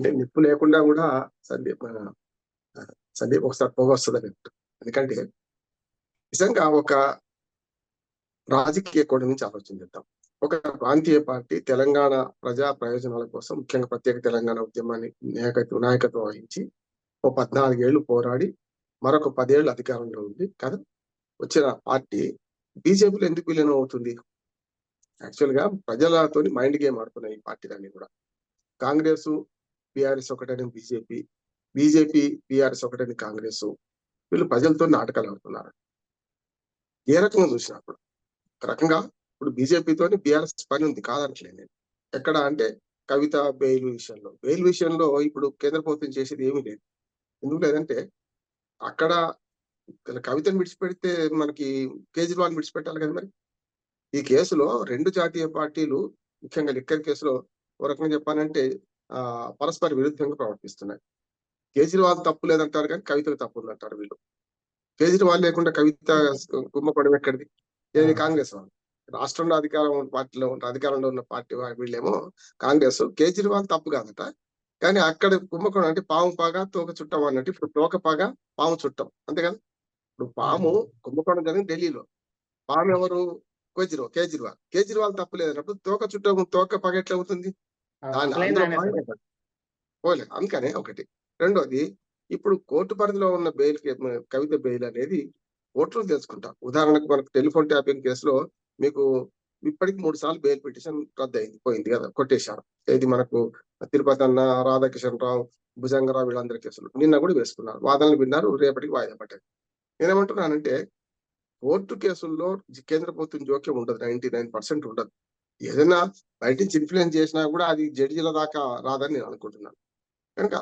అంటే నిప్పు లేకుండా కూడా సందీప్ సందీప్ ఒకసారి పొగ వస్తుందని ఎందుకంటే నిజంగా ఒక రాజకీయ కోణం నుంచి ఆలోచన చేద్దాం. ఒక ప్రాంతీయ పార్టీ తెలంగాణ ప్రజా ప్రయోజనాల కోసం ముఖ్యంగా ప్రత్యేక తెలంగాణ ఉద్యమాన్ని నాయకత్వం నాయకత్వం వహించి ఓ పద్నాలుగేళ్ళు పోరాడి మరొక పదేళ్ళు అధికారంలో ఉంది కదా వచ్చిన పార్టీ బీజేపీలో ఎందుకు విలీనం అవుతుంది? యాక్చువల్గా ప్రజలతో మైండ్ గేమ్ ఆడుతున్నాయి ఈ పార్టీలన్నీ కూడా. కాంగ్రెస్ బీఆర్ఎస్ ఒకటని బీజేపీ బీజేపీ బీఆర్ఎస్ ఒకటని కాంగ్రెస్. వీళ్ళు ప్రజలతో నాటకాలు ఆడుతున్నారు. ఏ రకంగా చూసినప్పుడు ఒక రకంగా ఇప్పుడు బీజేపీతోని బీఆర్ఎస్ పని ఉంది కాదనట్లేదు నేను. ఎక్కడ అంటే కవిత బెయిల్ విషయంలో. బెయిల్ విషయంలో ఇప్పుడు కేంద్ర ప్రభుత్వం చేసేది ఏమీ లేదు. ఎందుకు లేదంటే అక్కడ కవితను విడిచిపెడితే మనకి కేజ్రీవాల్ విడిచిపెట్టాలి కదా మరి. ఈ కేసులో రెండు జాతీయ పార్టీలు ముఖ్యంగా లిక్కర్ కేసులో ఒక రకంగా చెప్పాలంటే పరస్పర విరుద్ధంగా ప్రవర్తిస్తున్నాయి. కేజ్రీవాల్ తప్పు లేదంటారు కానీ కవితకు తప్పు ఉందంటారు వీళ్ళు. కేజ్రీవాల్ లేకుండా కవిత కుమ్మపడం ఎక్కడిది? ఏది కాంగ్రెస్ వాళ్ళు? రాష్ట్రంలో అధికారం పార్టీలో ఉన్న అధికారంలో ఉన్న పార్టీ వీళ్ళేమో కాంగ్రెస్. కేజ్రీవాల్ తప్పు కాదట. కానీ అక్కడ కుంభకోణం అంటే పాము పాగా తోక చుట్టం అన్నట్టు. ఇప్పుడు తోక పాగా పాము చుట్టం. అంతే కదా? ఇప్పుడు పాము కుంభకోణం జరిగింది ఢిల్లీలో. పాము ఎవరు? కేజ్రీవాల్ కేజ్రీవాల్. కేజ్రీవాల్ తప్పు లేదన్నప్పుడు తోక చుట్టం తోక పగ ఎట్లా అవుతుంది? పోలే అందుకనే ఒకటి. రెండోది ఇప్పుడు కోర్టు పరిధిలో ఉన్న బెయిల్ కవిత బెయిల్ అనేది కోర్టులు తెలుసుకుంటాం ఉదాహరణకు మనకు టెలిఫోన్ ట్యాపింగ్ కేసులో మీకు ఇప్పటికి మూడు సార్లు బెయిల్ పిటిషన్ రద్దు అయింది పోయింది కదా కొట్టేశారు. ఇది మనకు తిరుపతి అన్న రాధాకిషన్ రావు భుజంగరావు వీళ్ళందరి కేసులు. నిన్న కూడా వేసుకున్నారు. వాదనలు విన్నారు రేపటికి వాయిదా పడ్డాయి నేనేమంటున్నానంటే కోర్టు కేసుల్లో కేంద్ర ప్రభుత్వం జోక్యం ఉండదు నైన్టీ నైన్ పర్సెంట్ ఉండదు. ఏదైనా బయట నుంచి ఇన్ఫ్లుయెన్స్ చేసినా కూడా అది జడ్జీల దాకా రాదని నేను అనుకుంటున్నాను. కనుక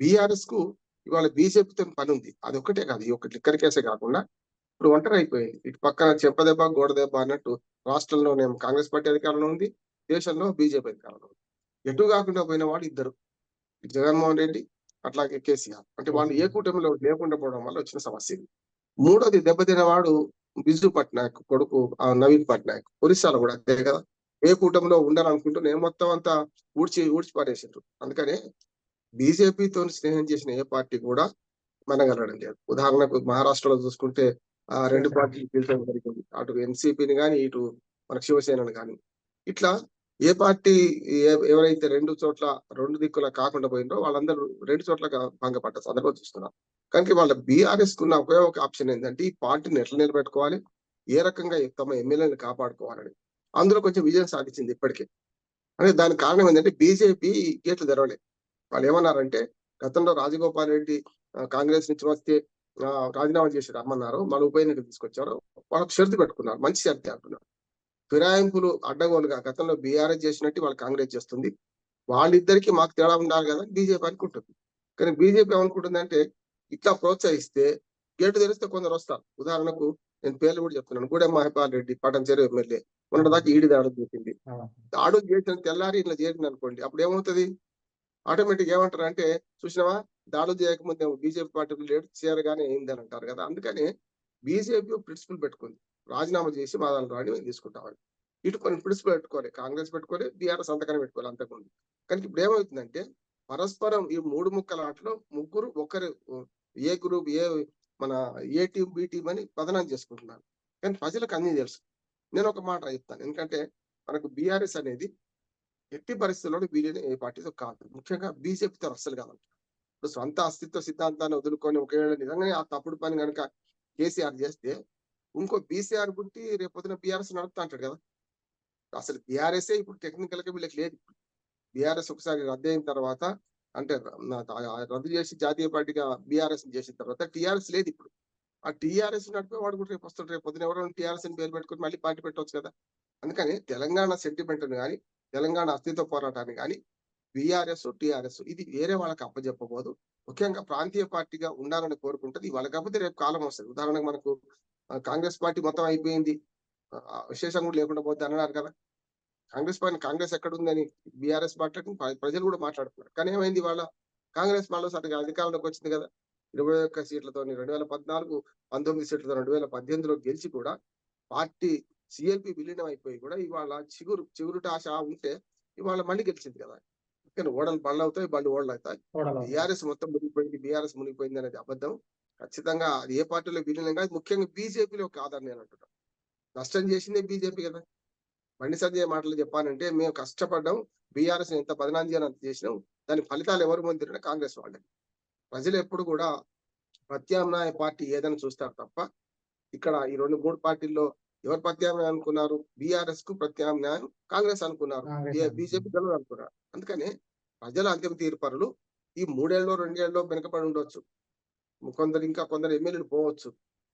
బీఆర్ఎస్కు ఇవాళ బీజేపీతో పని ఉంది. అది ఒక్కటే కాదు ఈ ఒక్క లిక్కర్ కేసే కాకుండా ఇప్పుడు ఒంటరి అయిపోయింది. ఇటు పక్కన చెప్పదెబ్బ గోడ దెబ్బ అన్నట్టు రాష్ట్రంలోనేమో కాంగ్రెస్ పార్టీ అధికారంలో ఉంది దేశంలో బీజేపీ అధికారంలో ఉంది. ఎటు కాకుండా పోయిన వాడు ఇద్దరు. జగన్మోహన్ రెడ్డి అట్లాగే కేసీఆర్. అంటే వాళ్ళు ఏ కూటమిలో లేకుండా పోవడం వల్ల వచ్చిన సమస్య ఇది. మూడోది దెబ్బతినవాడు బిజు పట్నాయక్ కొడుకు ఆ నవీన్ పట్నాయక్. ఒరిస్సాలో కూడా అంతే కదా. ఏ కూటమిలో ఉండాలనుకుంటూ నేను మొత్తం అంతా ఊడ్చి ఊడ్చి పారేసారు అందుకనే బీజేపీతో స్నేహం చేసిన ఏ పార్టీ కూడా మనగలడం లేదు. ఉదాహరణకు మహారాష్ట్రలో చూసుకుంటే ఆ రెండు పార్టీలు పీల్చడం జరిగింది అటు ఎన్సీపీని కానీ ఇటు మన శివసేనని కానీ ఇట్లా ఏ పార్టీ ఎవరైతే రెండు చోట్ల రెండు దిక్కుల కాకుండా పోయిందో వాళ్ళందరూ రెండు చోట్ల భంగపడ్డ సందర్భం చూస్తున్నారు కనుక వాళ్ళ బీఆర్ఎస్ కున్న ఒకే ఒక ఆప్షన్ ఏంటంటే ఈ పార్టీని ఎట్లా నిలబెట్టుకోవాలి? ఏ రకంగా తమ ఎమ్మెల్యేని కాపాడుకోవాలని. అందులో కొంచెం విజయం సాధించింది ఇప్పటికే. అంటే దానికి కారణం ఏంటంటే బీజేపీ గేట్లు తెరవలేదు వాళ్ళు ఏమన్నారంటే గతంలో రాజగోపాల్ రెడ్డి కాంగ్రెస్ నుంచి వస్తే రాజీనామా చేసి రమ్మన్నారు మళ్ళీ ఉప ఎన్నిక తీసుకొచ్చారు వాళ్ళకు షరతు పెట్టుకున్నారు మంచి షరతి అంటున్నారు. ఫిరాయింపులు అడ్డగోలుగా గతంలో బీఆర్ఎస్ చేసినట్టు వాళ్ళు కాంగ్రెస్ చేస్తుంది. వాళ్ళిద్దరికి మాకు తేడా ఉండాలి కదా బీజేపీ అనుకుంటుంది. కానీ బీజేపీ ఏమనుకుంటుందంటే ఇట్లా ప్రోత్సహిస్తే గేటు తెరిస్తే కొందరు వస్తారు. ఉదాహరణకు నేను పేర్లు కూడా చెప్తున్నాను. గూడెం మహిపాల్ రెడ్డి పటంచెరు ఎమ్మెల్యే. మొన్న దాకా ఈడి దాడులు చేసింది దాడులు చేసిన తెల్లారి ఇట్లా చేసింది అనుకోండి అప్పుడు ఏమవుతుంది? ఆటోమేటిక్ ఏమంటారు అంటే చూసినావా? దాడులు చేయకముందే బీజేపీ పార్టీ లేడు చేరగానే అయిందని అంటారు కదా. అందుకని బీజేపీ ప్రిన్సిపల్ పెట్టుకుంది. రాజీనామా చేసి మా దాని రాని మేము తీసుకుంటామని ఇటు కొన్ని ప్రిన్సిపల్ పెట్టుకోవాలి కాంగ్రెస్ పెట్టుకోవాలి బీఆర్ఎస్ అంతకనే పెట్టుకోవాలి అంతకుముందు. కానీ ఇప్పుడు ఏమవుతుందంటే పరస్పరం ఈ మూడు ముక్కల ఆటలో ముగ్గురు ఒకరు ఏ గ్రూప్ ఏ మన ఏ టీం బి టీం అని పతనం చేసుకుంటున్నారు. కానీ ప్రజలకు అన్ని తెలుసు. నేను ఒక మాట చెప్తాను. ఎందుకంటే మనకు బీఆర్ఎస్ అనేది ఎట్టి పరిస్థితుల్లో బీజేపీ ఏ పార్టీతో కాదు. ముఖ్యంగా బీజేపీతో అస్సలు కాదు. ఇప్పుడు సొంత అస్తిత్వ సిద్ధాంతాన్ని వదులుకొని ఒకవేళ నిజంగానే ఆ తప్పుడు పని కనుక కేసీఆర్ చేస్తే ఇంకో బీసీఆర్ పుట్టి రేపు పొద్దున బీఆర్ఎస్ నడుపుతా అంటాడు కదా. అసలు బీఆర్ఎస్ఏ ఇప్పుడు టెక్నికల్గా వీళ్ళకి లేదు. బీఆర్ఎస్ ఒకసారి రద్దు అయిన తర్వాత అంటే రద్దు చేసి జాతీయ పార్టీగా బీఆర్ఎస్ చేసిన తర్వాత టీఆర్ఎస్ లేదు ఇప్పుడు. ఆ టీఆర్ఎస్ నడిపేవాడు కూడా రేపు వస్తాడు. రేపు పొద్దున ఎవరైనా టీఆర్ఎస్ అని పేరు పెట్టుకుని మళ్ళీ పార్టీ పెట్టవచ్చు కదా. అందుకని తెలంగాణ సెంటిమెంట్ కానీ తెలంగాణ అస్తిత్వ పోరాటాన్ని కానీ బీఆర్ఎస్ టీఆర్ఎస్ ఇది వేరే వాళ్ళకి అప్పజెప్పబోదు. ముఖ్యంగా ప్రాంతీయ పార్టీగా ఉండాలని కోరుకుంటుంది. వాళ్ళ కాకపోతే రేపు కాలం వస్తుంది. ఉదాహరణకు మనకు కాంగ్రెస్ పార్టీ మొత్తం అయిపోయింది. విశేషం కూడా లేకుండా పోద్ది అన్నారు కదా. కాంగ్రెస్ పార్టీ కాంగ్రెస్ ఎక్కడ ఉందని బీఆర్ఎస్ మాట్లాడుకుని ప్రజలు కూడా మాట్లాడుతున్నారు. కానీ ఏమైంది వాళ్ళ కాంగ్రెస్ మళ్ళీసారి అధికారంలోకి వచ్చింది కదా. ఇరవై ఒక్క సీట్లతో రెండు వేల పద్నాలుగు పంతొమ్మిది సీట్లతో రెండు వేల పద్దెనిమిదిలో గెలిచి కూడా పార్టీ సిఎల్పి విలీనం అయిపోయి కూడా ఇవాళ చిగురు చిగురుట ఆశ ఉంటే ఇవాళ మళ్ళీ గెలిచింది కదా. కానీ ఓడలు బళ్ళు అవుతాయి బళ్ళు ఓడలు అవుతాయి. బీఆర్ఎస్ మొత్తం మునిగిపోయింది బీఆర్ఎస్ మునిగిపోయింది అనేది అబద్ధం. ఖచ్చితంగా అది ఏ పార్టీలో విలీనం కాదు ముఖ్యంగా బీజేపీలో ఒక ఆధార్ నేను అంటున్నాను నష్టం చేసిందే బీజేపీ కదా. బండి సంజయ్ మాటలు చెప్పానంటే మేము కష్టపడ్డాం బీఆర్ఎస్ ఎంత బదనాం చేయాలని అంత చేసినాం దాని ఫలితాలు ఎవరు పొందిన కాంగ్రెస్ వాళ్ళే. ప్రజలు ఎప్పుడు కూడా ప్రత్యామ్నాయ పార్టీ ఏదని చూస్తారు తప్ప ఇక్కడ ఈ రెండు మూడు పార్టీల్లో ఎవరు ప్రత్యామ్నాయం అనుకున్నారు? బీఆర్ఎస్కు ప్రత్యామ్నాయం కాంగ్రెస్ అనుకున్నారు. బీజేపీ అనుకున్నారు. అందుకని ప్రజల అంతిమ తీర్పరులు ఈ మూడేళ్ళలో రెండేళ్ళలో వెనుకబడి ఉండొచ్చు. కొందరు ఇంకా కొందరు ఎమ్మెల్యేలు పోవచ్చు.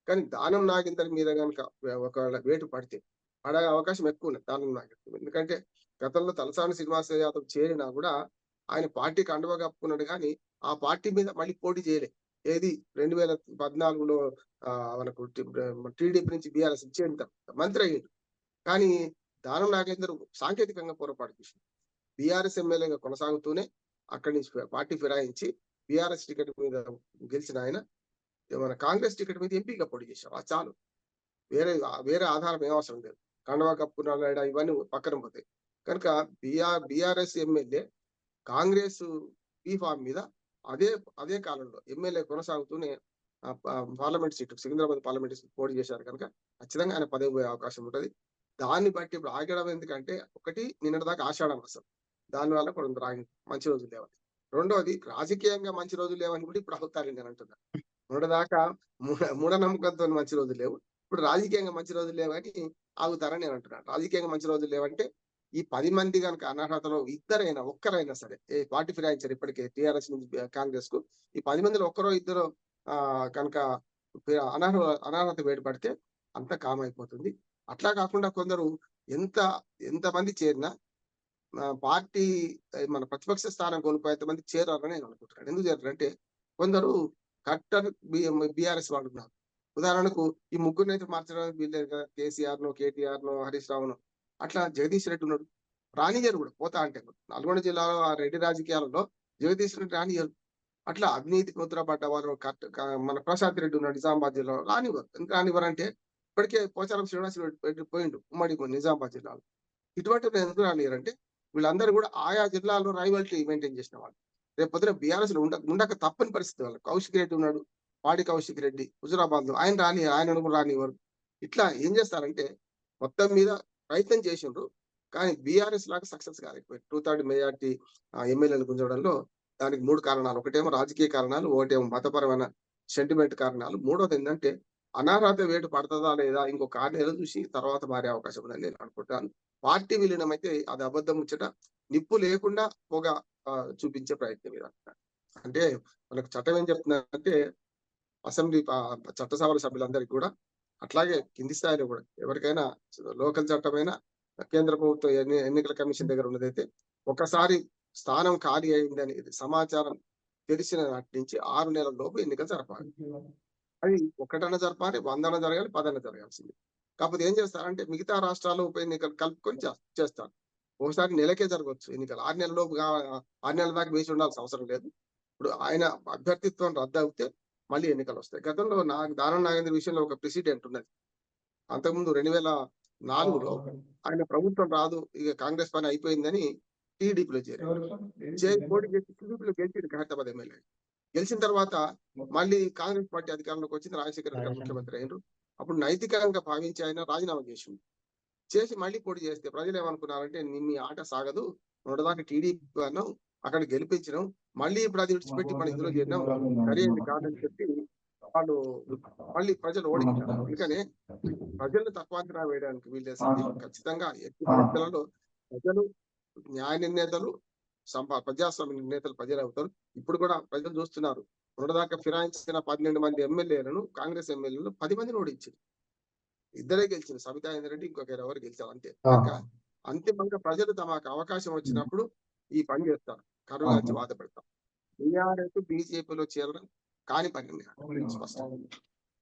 కానీ దానం నాగేందర్ మీద కనుక ఒకవేళ వేటు పడితే పడే అవకాశం ఎక్కువ ఉంది దానం నాగేందర్ ఎందుకంటే గతంలో తలసాని శ్రీనివాస యాదవ్ చేరినా కూడా ఆయన పార్టీకి అండగా కప్పుకున్నాడు కానీ ఆ పార్టీ మీద మళ్ళీ పోటీ చేయలే. ఏది? రెండు వేల పద్నాలుగులో మనకు టీడీపీ నుంచి బీఆర్ఎస్ ఇచ్చేంత మంత్రి అయ్యాడు. కానీ దానం నాగేందర్ సాంకేతికంగా పొరపాటు చేసింది బీఆర్ఎస్ ఎమ్మెల్యేగా కొనసాగుతూనే అక్కడి నుంచి పార్టీ ఫిరాయించి బీఆర్ఎస్ టికెట్ మీద గెలిచిన ఆయన మన కాంగ్రెస్ టికెట్ మీద ఎంపీగా పోటీ చేశారు. ఆ చాలు. వేరే వేరే ఆధారం ఏం అవసరం లేదు. కండవా కప్పుకున్నాడు ఇవన్నీ పక్కన పోతాయి. కనుక BR BRS MLA Congress form మీద అదే అదే కాలంలో ఎమ్మెల్యే కొనసాగుతూనే ప- parliament seat Secunderabad parliament seat పోటీ చేశారు కనుక ఖచ్చితంగా ఆయన పదవి పోయే అవకాశం ఉంటుంది. దాన్ని బట్టి ఇప్పుడు ఆగడం ఎందుకంటే ఒకటి నిన్నటి దాకా ఆషాఢం అసలు. దాని వల్ల కొంత రాగి మంచి రోజులు లేవని రెండోది రాజకీయంగా మంచి రోజులు లేవని కూడా ఇప్పుడు అవుతారని నేను అంటున్నా మొన్నటిదాకా మూఢ మూఢనమ్మకంతో మంచి రోజులు లేవు. ఇప్పుడు రాజకీయంగా మంచి రోజులు లేవని ఆగుతారని నేను అంటున్నాను. రాజకీయంగా మంచి రోజులు లేవంటే ఈ పది మంది కనుక అనర్హతలో ఇద్దరైనా ఒక్కరైనా సరే ఏ పార్టీ ఫిరాయించారు ఇప్పటికే టిఆర్ఎస్ నుంచి కాంగ్రెస్కు ఈ పది మందిలో ఒక్కరో ఇద్దరు ఆ కనుక అనర్హ అనర్హత వేడిపడితే అంత కామ్ అయిపోతుంది అట్లా కాకుండా కొందరు ఎంత ఎంత మంది చేరినా పార్టీ మన ప్రతిపక్ష స్థానం కోల్పోయేంత మంది చేరారని నేను అనుకుంటున్నాను. ఎందుకు చేరారంటే కొందరు కట్టర్ బీఆర్ఎస్ వాళ్ళు ఉన్నారు. ఉదాహరణకు ఈ ముగ్గురు అయితే మార్చడానికి వీల్లేదు కదా కేసీఆర్ను కేటీఆర్ను హరీష్ రావును. అట్లా జగదీష్ రెడ్డి ఉన్నాడు. రానియరు కూడా పోతా అంటే నల్గొండ జిల్లాలో ఆ రెడ్డి రాజకీయాలలో జగదీష్ రెడ్డి రానియరు అట్లా అవినీతి ముద్రపడ్డ వారు మన ప్రసాద్ రెడ్డి ఉన్నాడు నిజామాబాద్ జిల్లాలో. రానివ్వరు ఎందుకు రానివ్వరు అంటే ఇప్పటికే పోచారం శ్రీనివాస రెడ్డి పోయిండు ఉమ్మడి నిజామాబాద్ జిల్లాలో. ఇటువంటి ఎందుకు రానియరు అంటే వీళ్ళందరూ కూడా ఆయా జిల్లాలో రైవల్టీ మెయింటైన్ చేసిన వాళ్ళు. రేపు పొద్దున బీఆర్ఎస్లో ఉండ ఉండక తప్పని పరిస్థితి వాళ్ళు కౌశిక్ రెడ్డి ఉన్నాడు పాడి కౌశిక్ రెడ్డి హుజురాబాద్లో ఆయన రాని ఆయన కూడా రానివ్వరు ఇట్లా ఏం చేస్తారంటే మొత్తం మీద ప్రయత్నం చేసిండ్రు. కానీ బీఆర్ఎస్ లాగా సక్సెస్ కాలేకపోయారు టూ థర్డ్ మెజార్టీ ఎమ్మెల్యేలు గుంజడంలో దానికి మూడు కారణాలు. ఒకటేమో రాజకీయ కారణాలు ఒకటేమో మతపరమైన సెంటిమెంట్ కారణాలు. మూడోది ఏంటంటే అనర్హత వేటు పడుతుందా లేదా ఇంకొక ఆరు నెలలు చూసి తర్వాత మారే అవకాశం ఉందని నేను అనుకుంటాను. పార్టీ విలీనం అయితే అది అబద్ధం ముచ్చట నిప్పు లేకుండా పొగ చూపించే ప్రయత్నం ఇది అంటున్నాను. అంటే మనకు చట్టం ఏం చెప్తుందంటే అసెంబ్లీ చట్టసభల సభ్యులందరికీ కూడా అట్లాగే కింది స్థాయిలో కూడా ఎవరికైనా లోకల్ చట్టమైన కేంద్ర ప్రభుత్వ ఎన్ని- ఎన్నికల కమిషన్ దగ్గర ఉన్నదైతే ఒకసారి స్థానం ఖాళీ అయిందని సమాచారం తెలిసిన నాటి నుంచి ఆరు నెలల లోపు ఎన్నికలు జరపాలి. అది ఒకటన జరపాలి వందన జరగాలి పదన జరగాల్సింది. కాకపోతే ఏం చేస్తారంటే మిగతా రాష్ట్రాల్లో ఉప ఎన్నికలు కలుపుకొని చేస్తారు. ఒకసారి నెలకే జరగవచ్చు ఎన్నికలు. ఆరు నెలల లోపు ఆరు నెలల దాకా వేసి ఉండాల్సిన అవసరం లేదు. ఇప్పుడు ఆయన అభ్యర్థిత్వం రద్దు అవుతే మళ్ళీ ఎన్నికలు వస్తాయి. గతంలో నా దానం నాగేంద్ర విషయంలో ఒక ప్రెసిడెంట్ ఉన్నది. అంతకుముందు రెండు వేల నాలుగులో ఆయన ప్రభుత్వం రాదు ఇక కాంగ్రెస్ పని అయిపోయిందని టీడీపీలో చేరారు. చేరి చేసి టీడీపీలో గెలిచింది హైదరాబాద్ ఎమ్మెల్యే. గెలిచిన తర్వాత మళ్ళీ కాంగ్రెస్ పార్టీ అధికారంలోకి వచ్చింది రాజశేఖర రెడ్డి గారు. ముఖ్యమంత్రి అయినారు. అప్పుడు నైతికంగా భావించి ఆయన రాజీనామా చేసింది చేసి మళ్ళీ పోటీ చేస్తే ప్రజలు ఏమనుకున్నారంటే నీ మీ ఆట సాగదు మొదటిదాకా టీడీపీ అన్నాం అక్కడ గెలిపించినాం మళ్ళీ ఇప్పుడు అది విడిచిపెట్టి మన ఇందులో చేరినాం. సరైనది కాదని చెప్పి వాళ్ళు మళ్ళీ ప్రజలు ఓడించారు. అందుకనే ప్రజలను తక్కువ వేయడానికి వీల్లేసింది ఖచ్చితంగా ఎట్టి పరిస్థితులలో ప్రజలు న్యాయ నిర్ణేతలు సంపా ప్రజాస్వామ్య నిర్ణేతలు ప్రజలు అవుతారు. ఇప్పుడు కూడా ప్రజలు చూస్తున్నారు. మొన్నదాకా ఫిరాయించిన పన్నెండు మంది ఎమ్మెల్యేలను కాంగ్రెస్ ఎమ్మెల్యేలను పది మందిని ఓడించారు. ఇద్దరే గెలిచారు. సబితా రెడ్డి ఇంకొక ఎవరు గెలిచారు. అంతే. అంతిమంగా ప్రజలు తమకు అవకాశం వచ్చినప్పుడు ఈ పని చేస్తారు. కరువు వచ్చి బాధపడతారు బీఆర్ఎస్ బీజేపీలో చేరడం కాని పని స్పష్టం